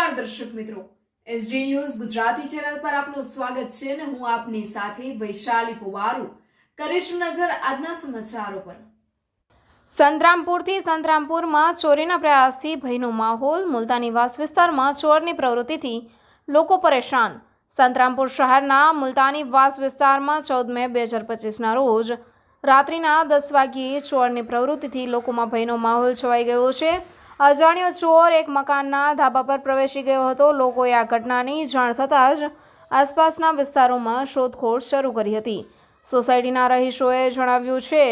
નમસ્કાર દર્શક મિત્રો. એસડી ન્યૂઝ ગુજરાતી ચેનલ પર આપનું સ્વાગત છે અને હું આપની સાથે વૈશાલી પુવારુ. કરીશું નજર આજના સમાચારો પર. સંતરામપુરથી સંતરામપુરમાં ચોરીના પ્રયાસથી ભયનો માહોલ. મુલતાની વાસ વિસ્તારમાં ચોરની પ્રવૃત્તિથી લોકો પરેશાન. સંતરામપુર શહેરના મુલતાની વાસ વિસ્તારમાં ચૌદ મે બે હજાર પચીસના રોજ રાત્રિના દસ વાગ્યે ચોરની પ્રવૃત્તિથી લોકોમાં ભયનો માહોલ છવાઈ ગયો છે. અજાણ્યો ચોર એક મકાનના ધાબા પર પ્રવેશી ગયો હતો. લોકોએ આ ઘટનાની જાણ થતાં જ આસપાસના વિસ્તારોમાં શોધખોળ શરૂ કરી હતી. સોસાયટીના રહીશોએ જણાવ્યું છે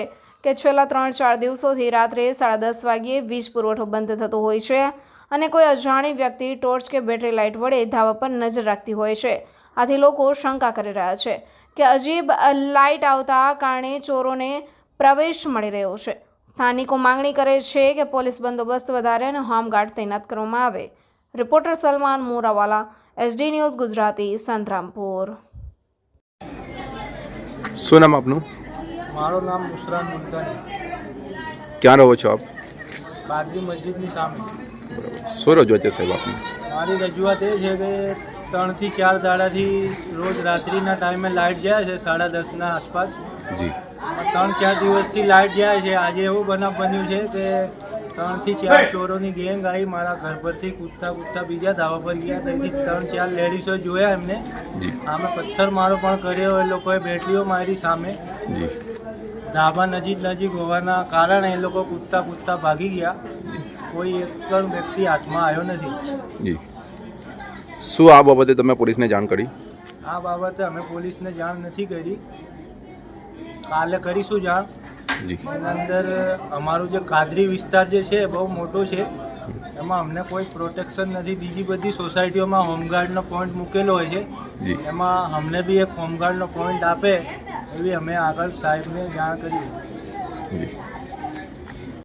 કે છેલ્લા ત્રણ ચાર દિવસોથી રાત્રે સાડા દસ વાગ્યે વીજ પુરવઠો બંધ થતો હોય છે અને કોઈ અજાણી વ્યક્તિ ટોર્ચ કે બેટરી લાઇટ વડે ધાબા પર નજર રાખતી હોય છે. આથી લોકો શંકા કરી રહ્યા છે કે અજીબ લાઇટ આવતા કારણે ચોરોને પ્રવેશ મળી રહ્યો છે. સ્થાનિકો માંગણી કરે છે કે પોલીસ બંદોબસ્ત વધારે અને હોમગાર્ડ તૈનાત કરવામાં આવે. Reporter Salman Morawala SD news Gujarati Santrampur. શું નામ આપનું? મારું નામ મુસરાન મુલતાની. ક્યાં રહો છો આપ? બાદરી મસ્જિદની સામે. શું રજૂઆત છે સાહેબ આપની? મારી રજૂઆત એ છે કે ત્રણથી ચાર દાડાથી રોજ રાત્રિના ટાઈમે લાઇટ જાય છે સાડા દસના આસપાસ. જી. ત્રણ ચાર દિવસથી લાઈટ જાય છે. આજે એવું બનાવ બન્યું છે કે ત્રણથી ચાર ચોરોની ગેંગ આવી મારા ઘર પરથી કૂદતા કૂદતા બીજા ધાબા પર ગયા. ત્યાંથી ત્રણ ચાર લેડીઝો જોયા એમને. આમે પથ્થર મારો પણ કર્યો. એ લોકોએ બેટરીઓ મારી સામે. ધાબા નજીક નજીક હોવાના કારણે એ લોકો કૂદતા કૂદતા ભાગી ગયા. કોઈ એક પણ વ્યક્તિ હાથમાં આવ્યો નથી. શું આ બાબતે તમે પોલીસને જાણ કરી? આ બાબતે અમે પોલીસને જાણ નથી કરી. કાલે કરીશું જાણ અંદર અમારું જે કાદરી વિસ્તાર જે છે બહુ મોટો છે. એમાં અમને કોઈ પ્રોટેક્શન નથી. બીજી બધી સોસાયટીઓમાં હોમગાર્ડનો પોઈન્ટ મૂકેલો હોય છે. એમાં અમને બી એક હોમગાર્ડનો પોઈન્ટ આપે એવી અમે આગળ સાહેબને જાણ કરી